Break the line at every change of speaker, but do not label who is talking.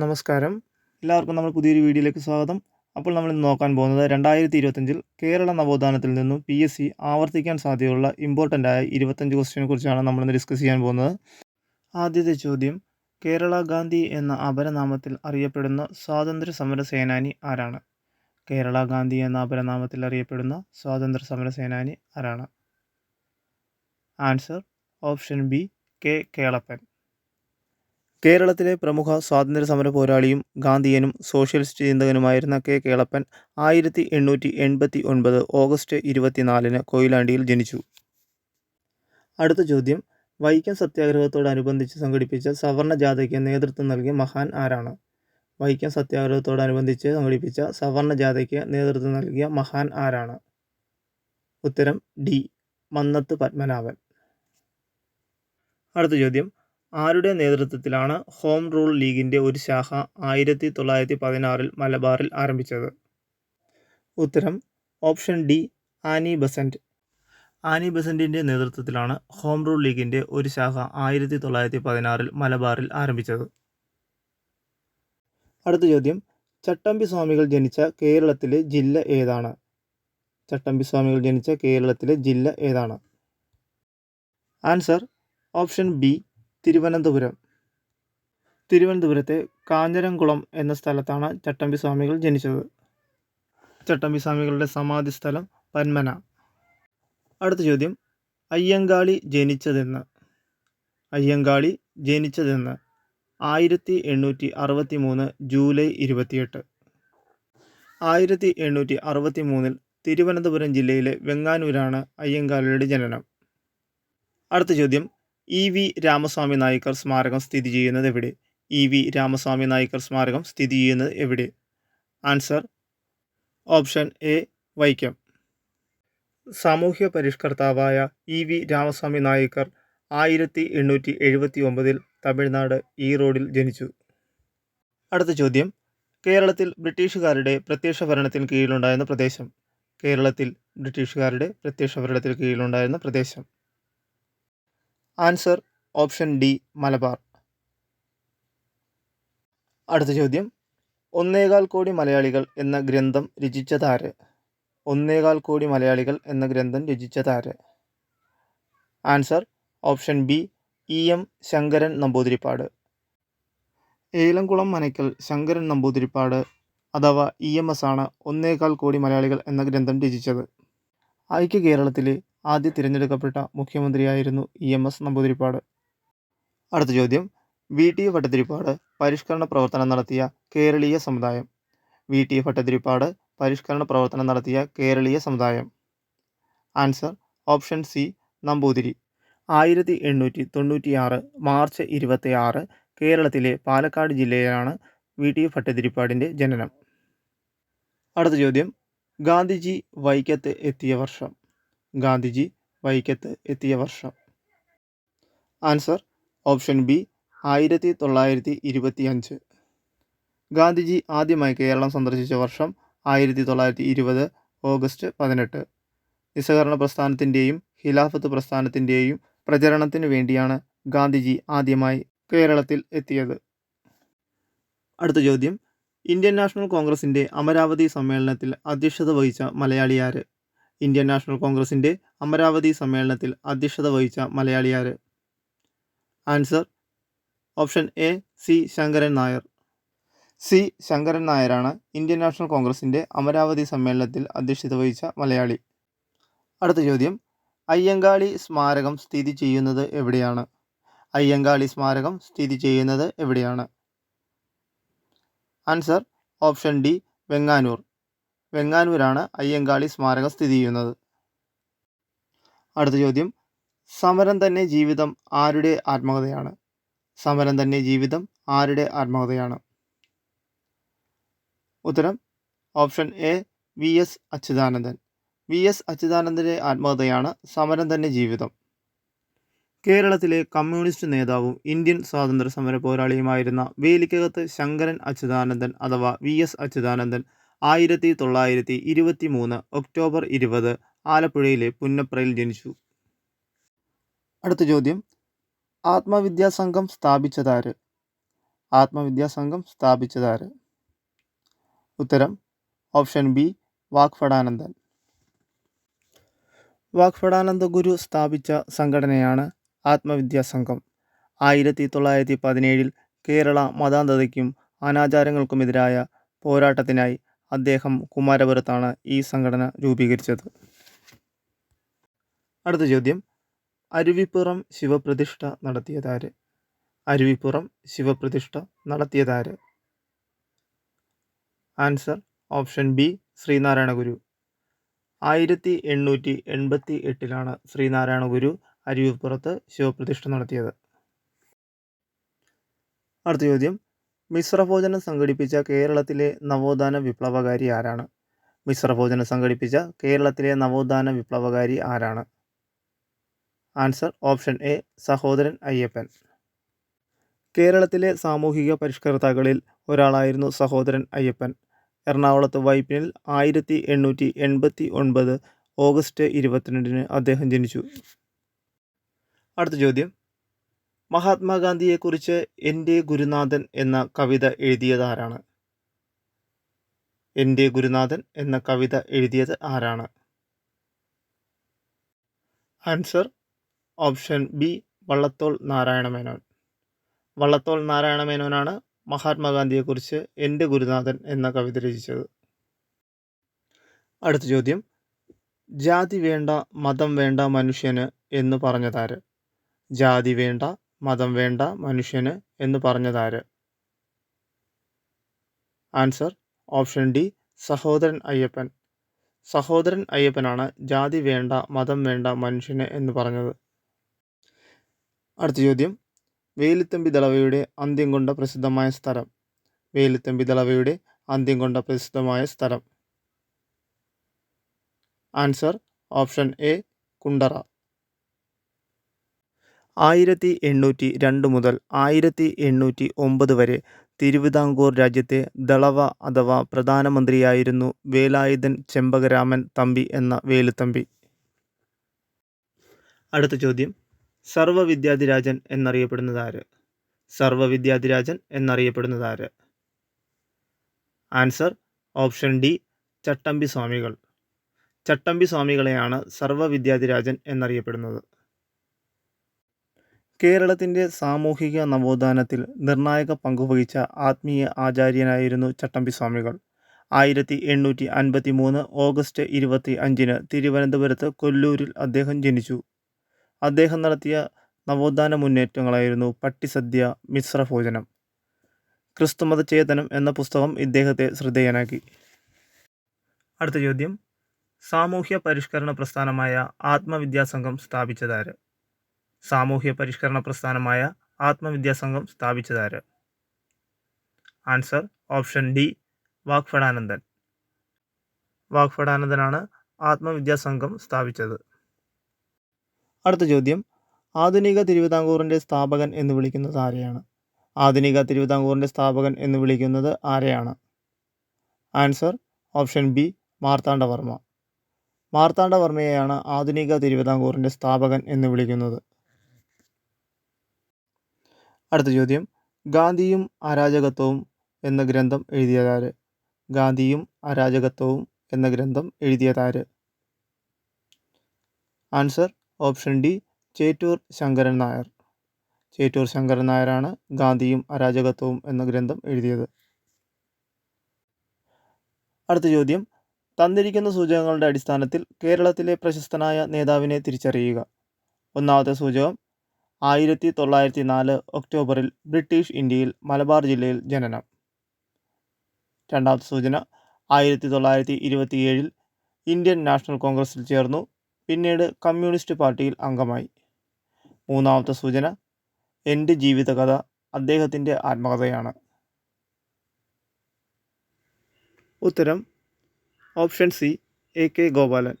നമസ്കാരം. എല്ലാവർക്കും നമ്മൾ പുതിയൊരു വീഡിയോയിലേക്ക് സ്വാഗതം. അപ്പോൾ നമ്മൾ ഇന്ന് നോക്കാൻ പോകുന്നത് രണ്ടായിരത്തി ഇരുപത്തഞ്ചിൽ കേരള നവോത്ഥാനത്തിൽ നിന്നും പി എസ് സി ആവർത്തിക്കാൻ സാധ്യതയുള്ള ഇമ്പോർട്ടന്റ് ആയ ഇരുപത്തഞ്ച് ക്വസ്റ്റ്യനെ കുറിച്ചാണ് നമ്മളിന്ന് ഡിസ്കസ് ചെയ്യാൻ പോകുന്നത്. ആദ്യത്തെ ചോദ്യം കേരള ഗാന്ധി എന്ന അപരനാമത്തിൽ അറിയപ്പെടുന്ന സ്വാതന്ത്ര്യ സമര സേനാനി ആരാണ്? കേരള ഗാന്ധി എന്ന അപരനാമത്തിൽ അറിയപ്പെടുന്ന സ്വാതന്ത്ര്യ സമര സേനാനി ആരാണ്? Answer option B K Kelappan. കേരളത്തിലെ പ്രമുഖ സ്വാതന്ത്ര്യ സമര പോരാളിയും ഗാന്ധിയനും സോഷ്യലിസ്റ്റ് ചിന്തകനുമായിരുന്ന കെ കേളപ്പൻ ആയിരത്തി എണ്ണൂറ്റി എൺപത്തി ഒൻപത് ഓഗസ്റ്റ് ഇരുപത്തിനാലിന് കൊയിലാണ്ടിയിൽ ജനിച്ചു. അടുത്ത ചോദ്യം. വൈക്കം സത്യാഗ്രഹത്തോടനുബന്ധിച്ച് സംഘടിപ്പിച്ച സവർണ ജാഥയ്ക്ക് നേതൃത്വം നൽകിയ മഹാൻ ആരാണ്? വൈക്കം സത്യാഗ്രഹത്തോടനുബന്ധിച്ച് സംഘടിപ്പിച്ച സവർണ ജാഥയ്ക്ക് നേതൃത്വം നൽകിയ മഹാൻ ആരാണ്? ഉത്തരം. ഡി. മന്നത്ത് പത്മനാഭൻ. അടുത്ത ചോദ്യം. ആരുടെ നേതൃത്വത്തിലാണ് ഹോം റൂൾ ലീഗിന്റെ ഒരു ശാഖ ആയിരത്തി തൊള്ളായിരത്തി പതിനാറിൽ മലബാറിൽ ആരംഭിച്ചത്? ഉത്തരം option D Annie Besant Annie ബസന്റിന്റെ നേതൃത്വത്തിലാണ് ഹോം റൂൾ ലീഗിന്റെ ഒരു ശാഖ ആയിരത്തി തൊള്ളായിരത്തി പതിനാറിൽ മലബാറിൽ ആരംഭിച്ചത്. അടുത്ത ചോദ്യം ചട്ടമ്പി സ്വാമികൾ ജനിച്ച കേരളത്തിലെ ജില്ല ഏതാണ്? ചട്ടമ്പി സ്വാമികൾ ജനിച്ച കേരളത്തിലെ ജില്ല ഏതാണ്? Answer option B Thiruvananthapuram. തിരുവനന്തപുരത്തെ കാഞ്ഞിരംകുളം എന്ന സ്ഥലത്താണ് ചട്ടമ്പി സ്വാമികൾ ജനിച്ചത്. ചട്ടമ്പി സ്വാമികളുടെ സമാധി സ്ഥലം പന്മന. അടുത്ത ചോദ്യം. അയ്യങ്കാളി ജനിച്ചതെന്ന്. അയ്യങ്കാളി ജനിച്ചതെന്ന്. ആയിരത്തി എണ്ണൂറ്റി അറുപത്തി മൂന്ന് ജൂലൈ ഇരുപത്തിയെട്ട്. ആയിരത്തി എണ്ണൂറ്റി അറുപത്തി മൂന്നിൽ തിരുവനന്തപുരം ജില്ലയിലെ വെങ്ങാനൂരാണ് അയ്യങ്കാളിയുടെ ജനനം. അടുത്ത ചോദ്യം. ഇ വി രാമസ്വാമി നായ്ക്കർ സ്മാരകം സ്ഥിതി ചെയ്യുന്നത് എവിടെ? ഇ വി രാമസ്വാമി നായ്ക്കർ സ്മാരകം സ്ഥിതി ചെയ്യുന്നത് എവിടെ? Answer option A Vaikom. സാമൂഹ്യ പരിഷ്കർത്താവായ ഇ വി രാമസ്വാമി നായ്ക്കർ ആയിരത്തി എണ്ണൂറ്റി എഴുപത്തി ഒമ്പതിൽ തമിഴ്നാട് ഈറോഡിൽ ജനിച്ചു. അടുത്ത ചോദ്യം. കേരളത്തിൽ ബ്രിട്ടീഷുകാരുടെ പ്രത്യക്ഷ ഭരണത്തിന് കീഴിലുണ്ടായിരുന്ന പ്രദേശം. കേരളത്തിൽ ബ്രിട്ടീഷുകാരുടെ പ്രത്യക്ഷ ഭരണത്തിന് കീഴിലുണ്ടായിരുന്ന പ്രദേശം. Answer option D Malabar. അടുത്ത ചോദ്യം. ഒന്നേകാൽ കോടി മലയാളികൾ എന്ന ഗ്രന്ഥം രചിച്ചതാര്? ഒന്നേകാൽ കോടി മലയാളികൾ എന്ന ഗ്രന്ഥം രചിച്ചതാര്? Answer option B E M Sankaran Namboodiripad. Elamkulam Manakkal Sankaran Namboodiripad അഥവാ ഇ എം എസ് ആണ് ഒന്നേകാൽ കോടി മലയാളികൾ എന്ന ഗ്രന്ഥം രചിച്ചത്. ഐക്യ കേരളത്തിലെ ആദ്യ തിരഞ്ഞെടുക്കപ്പെട്ട മുഖ്യമന്ത്രിയായിരുന്നു ഇ എം എസ് നമ്പൂതിരിപ്പാട്. അടുത്ത ചോദ്യം. വി. ടി. ഭട്ടതിരിപ്പാട് പരിഷ്കരണ പ്രവർത്തനം നടത്തിയ കേരളീയ സമുദായം. വി. ടി. ഭട്ടതിരിപ്പാട് പരിഷ്കരണ പ്രവർത്തനം നടത്തിയ കേരളീയ സമുദായം. Answer option C Namboothiri. ആയിരത്തി എണ്ണൂറ്റി തൊണ്ണൂറ്റിയാറ് മാർച്ച് ഇരുപത്തി ആറ് കേരളത്തിലെ പാലക്കാട് ജില്ലയിലാണ് വി. ടി. ഭട്ടതിരിപ്പാടിന്റെ ജനനം. അടുത്ത ചോദ്യം. ഗാന്ധിജി വൈക്കത്ത് എത്തിയ വർഷം. ഗാന്ധിജി വൈക്കത്ത് എത്തിയ വർഷം. ആൻസർ ഓപ്ഷൻ ബി ആയിരത്തി തൊള്ളായിരത്തി ഇരുപത്തി അഞ്ച് ഗാന്ധിജി ആദ്യമായി കേരളം സന്ദർശിച്ച വർഷം ആയിരത്തി തൊള്ളായിരത്തി ഇരുപത് ഓഗസ്റ്റ് പതിനെട്ട്. നിസ്സഹകരണ പ്രസ്ഥാനത്തിന്റെയും ഖിലാഫത്ത് പ്രസ്ഥാനത്തിന്റെയും പ്രചരണത്തിന് വേണ്ടിയാണ് ഗാന്ധിജി ആദ്യമായി കേരളത്തിൽ എത്തിയത്. അടുത്ത ചോദ്യം. ഇന്ത്യൻ നാഷണൽ കോൺഗ്രസിന്റെ അമരാവതി സമ്മേളനത്തിൽ അധ്യക്ഷത വഹിച്ച മലയാളി ആര് ഇന്ത്യൻ നാഷണൽ കോൺഗ്രസിന്റെ അമരാവതി സമ്മേളനത്തിൽ അധ്യക്ഷത വഹിച്ച മലയാളിയാര്. Answer option A C Sankaran Nair. C Sankaran നായരാണ് ഇന്ത്യൻ നാഷണൽ കോൺഗ്രസിന്റെ അമരാവതി സമ്മേളനത്തിൽ അധ്യക്ഷത വഹിച്ച മലയാളി. അടുത്ത ചോദ്യം അയ്യങ്കാളി സ്മാരകം സ്ഥിതി ചെയ്യുന്നത് എവിടെയാണ്? അയ്യങ്കാളി സ്മാരകം സ്ഥിതി ചെയ്യുന്നത് എവിടെയാണ്? Answer option D Venganoor. വെങ്ങാനൂരാണ് Ayyankali സ്മാരകം സ്ഥിതി ചെയ്യുന്നത്. അടുത്ത ചോദ്യം. സമരം തന്നെ ജീവിതം ആരുടെ ആത്മകഥയാണ്? സമരം തന്നെ ജീവിതം ആരുടെ ആത്മകഥയാണ്? ഉത്തരം. Option A V S Achuthanandan. V S അച്യുതാനന്ദന്റെ ആത്മകഥയാണ് സമരം തന്നെ ജീവിതം. കേരളത്തിലെ കമ്മ്യൂണിസ്റ്റ് നേതാവും ഇന്ത്യൻ സ്വാതന്ത്ര്യ സമര പോരാളിയുമായിരുന്ന വേലിക്കകത്ത് ശങ്കരൻ അച്യുതാനന്ദൻ അഥവാ വി എസ് അച്യുതാനന്ദൻ ആയിരത്തി തൊള്ളായിരത്തി ഇരുപത്തി മൂന്ന് ഒക്ടോബർ ഇരുപത് ആലപ്പുഴയിലെ പുന്നപ്രയിൽ ജനിച്ചു. അടുത്ത ചോദ്യം. ആത്മവിദ്യാസംഘം സ്ഥാപിച്ചതാര്? ആത്മവിദ്യാസംഘം സ്ഥാപിച്ചതാര്? ഉത്തരം. ഓപ്ഷൻ ബി വാക്ഫടാനന്ദൻ വാക്ഫടാനന്ദ ഗുരു സ്ഥാപിച്ച സംഘടനയാണ് ആത്മവിദ്യാസംഘം. ആയിരത്തി തൊള്ളായിരത്തി പതിനേഴിൽ കേരള മതാന്ധതയ്ക്കും അനാചാരങ്ങൾക്കുമെതിരായ പോരാട്ടത്തിനായി അദ്ദേഹം കുമാരപുരത്താണ് ഈ സംഘടന രൂപീകരിച്ചത്. അടുത്ത ചോദ്യം. അരുവിപ്പുറം ശിവപ്രതിഷ്ഠ നടത്തിയതാര്? അരുവിപ്പുറം ശിവപ്രതിഷ്ഠ നടത്തിയതാര്? Answer option B Sree Narayana Guru ആയിരത്തി എണ്ണൂറ്റി എൺപത്തി എട്ടിലാണ് ശ്രീനാരായണ ഗുരു അരുവിപ്പുറത്ത് ശിവപ്രതിഷ്ഠ നടത്തിയത്. അടുത്ത ചോദ്യം. മിശ്രഭോജനം സംഘടിപ്പിച്ച കേരളത്തിലെ നവോത്ഥാന വിപ്ലവകാരി ആരാണ്? മിശ്രഭോജനം സംഘടിപ്പിച്ച കേരളത്തിലെ നവോത്ഥാന വിപ്ലവകാരി ആരാണ്? Answer option A Sahodaran Ayyappan. കേരളത്തിലെ സാമൂഹിക പരിഷ്കർത്താക്കളിൽ ഒരാളായിരുന്നു സഹോദരൻ അയ്യപ്പൻ. എറണാകുളത്ത് വൈപ്പിനിൽ ആയിരത്തി എണ്ണൂറ്റി എൺപത്തി ഒൻപത് ഓഗസ്റ്റ് ഇരുപത്തിരണ്ടിന് അദ്ദേഹം ജനിച്ചു. അടുത്ത ചോദ്യം. മഹാത്മാഗാന്ധിയെക്കുറിച്ച് എന്റെ ഗുരുനാഥൻ എന്ന കവിത എഴുതിയത് എഴുതിയതാരാണ്? എന്റെ ഗുരുനാഥൻ എന്ന കവിത എഴുതിയത് ആരാണ്? Answer option B Vallathol Narayana Menon Vallathol Narayana മേനോനാണ് മഹാത്മാഗാന്ധിയെക്കുറിച്ച് എന്റെ ഗുരുനാഥൻ എന്ന കവിത രചിച്ചത്. അടുത്ത ചോദ്യം. ജാതി വേണ്ട മതം വേണ്ട മനുഷ്യന് എന്ന് പറഞ്ഞതാര്? ജാതി വേണ്ട മതം വേണ്ട മനുഷ്യന് എന്ന് പറഞ്ഞതാര്? Answer option D Sahodaran Ayyappan. സഹോദരൻ അയ്യപ്പനാണ് ജാതി വേണ്ട മതം വേണ്ട മനുഷ്യന് എന്ന് പറഞ്ഞത്. അടുത്ത ചോദ്യം. വേലുത്തമ്പി ദളവയുടെ അന്ത്യം കൊണ്ട പ്രസിദ്ധമായ സ്ഥലം. വേലുത്തമ്പി ദളവയുടെ അന്ത്യം കൊണ്ട പ്രസിദ്ധമായ സ്ഥലം. Answer option A Kundara. ആയിരത്തി എണ്ണൂറ്റി രണ്ട് മുതൽ ആയിരത്തി എണ്ണൂറ്റി ഒമ്പത് വരെ തിരുവിതാംകൂർ രാജ്യത്തെ ദളവ അഥവാ പ്രധാനമന്ത്രിയായിരുന്നു വേലായുധൻ ചെമ്പകരാമൻ തമ്പി എന്ന വേലുത്തമ്പി അടുത്ത ചോദ്യം. സർവവിദ്യാധിരാജൻ എന്നറിയപ്പെടുന്നതാര് സർവവിദ്യാധിരാജൻ ആര്? ആൻസർ ഓപ്ഷൻ ഡി ചട്ടമ്പി സ്വാമികൾ ചട്ടമ്പി സ്വാമികളെയാണ് സർവവിദ്യാധിരാജൻ എന്നറിയപ്പെടുന്നത്. കേരളത്തിന്റെ സാമൂഹിക നവോത്ഥാനത്തിൽ നിർണായക പങ്കുവഹിച്ച ആത്മീയ ആചാര്യനായിരുന്നു ചട്ടമ്പി സ്വാമികൾ ആയിരത്തി എണ്ണൂറ്റി അൻപത്തി മൂന്ന് ഓഗസ്റ്റ് ഇരുപത്തി അഞ്ചിന് തിരുവനന്തപുരത്ത് കൊല്ലൂരിൽ അദ്ദേഹം ജനിച്ചു. അദ്ദേഹം നടത്തിയ നവോത്ഥാന മുന്നേറ്റങ്ങളായിരുന്നു പട്ടിസദ്യ മിശ്രഭോജനം ക്രിസ്തുമത ചേതനം എന്ന പുസ്തകം ഇദ്ദേഹത്തെ ശ്രദ്ധേയനാക്കി. അടുത്ത ചോദ്യം. സാമൂഹ്യ പരിഷ്കരണ പ്രസ്ഥാനമായ ആത്മവിദ്യാസംഘം സ്ഥാപിച്ചതാര്? സാമൂഹ്യ പരിഷ്കരണ പ്രസ്ഥാനമായ ആത്മവിദ്യാസംഘം സ്ഥാപിച്ചതാര്? ആൻസർ ഓപ്ഷൻ ഡി വാഗ്ഭടാനന്ദൻ വാഗ്ഭടാനന്ദനാണ് ആത്മവിദ്യാസംഘം സ്ഥാപിച്ചത്. അടുത്ത ചോദ്യം. ആധുനിക തിരുവിതാംകൂറിന്റെ സ്ഥാപകൻ എന്ന് വിളിക്കുന്നത് ആരെയാണ്? ആധുനിക തിരുവിതാംകൂറിന്റെ സ്ഥാപകൻ എന്ന് വിളിക്കുന്നത് ആരെയാണ്? Answer option B Marthanda Varma. മാർത്താണ്ഡവർമ്മയെയാണ് ആധുനിക തിരുവിതാംകൂറിന്റെ സ്ഥാപകൻ എന്ന് വിളിക്കുന്നത്. അടുത്ത ചോദ്യം. ഗാന്ധിയും അരാജകത്വവും എന്ന ഗ്രന്ഥം എഴുതിയതാര്? ഗാന്ധിയും അരാജകത്വവും എന്ന ഗ്രന്ഥം എഴുതിയതാര്? Answer option D Chettur Sankaran Nair. Chettur Sankaran നായരാണ് ഗാന്ധിയും അരാജകത്വവും എന്ന ഗ്രന്ഥം എഴുതിയത്. അടുത്ത ചോദ്യം. തന്നിരിക്കുന്ന സൂചകങ്ങളുടെ അടിസ്ഥാനത്തിൽ കേരളത്തിലെ പ്രശസ്തനായ നേതാവിനെ തിരിച്ചറിയുക. ഒന്നാമത്തെ സൂചകം. ആയിരത്തി തൊള്ളായിരത്തി നാല് ഒക്ടോബറിൽ ബ്രിട്ടീഷ് ഇന്ത്യയിൽ മലബാർ ജില്ലയിൽ ജനനം. രണ്ടാമത്തെ സൂചന ആയിരത്തി തൊള്ളായിരത്തി ഇരുപത്തിയേഴിൽ ഇന്ത്യൻ നാഷണൽ കോൺഗ്രസിൽ ചേർന്നു പിന്നീട് കമ്മ്യൂണിസ്റ്റ് പാർട്ടിയിൽ അംഗമായി. മൂന്നാമത്തെ സൂചന എന്റെ ജീവിതകഥ അദ്ദേഹത്തിന്റെ ആത്മകഥയാണ്. ഉത്തരം option C A K Gopalan.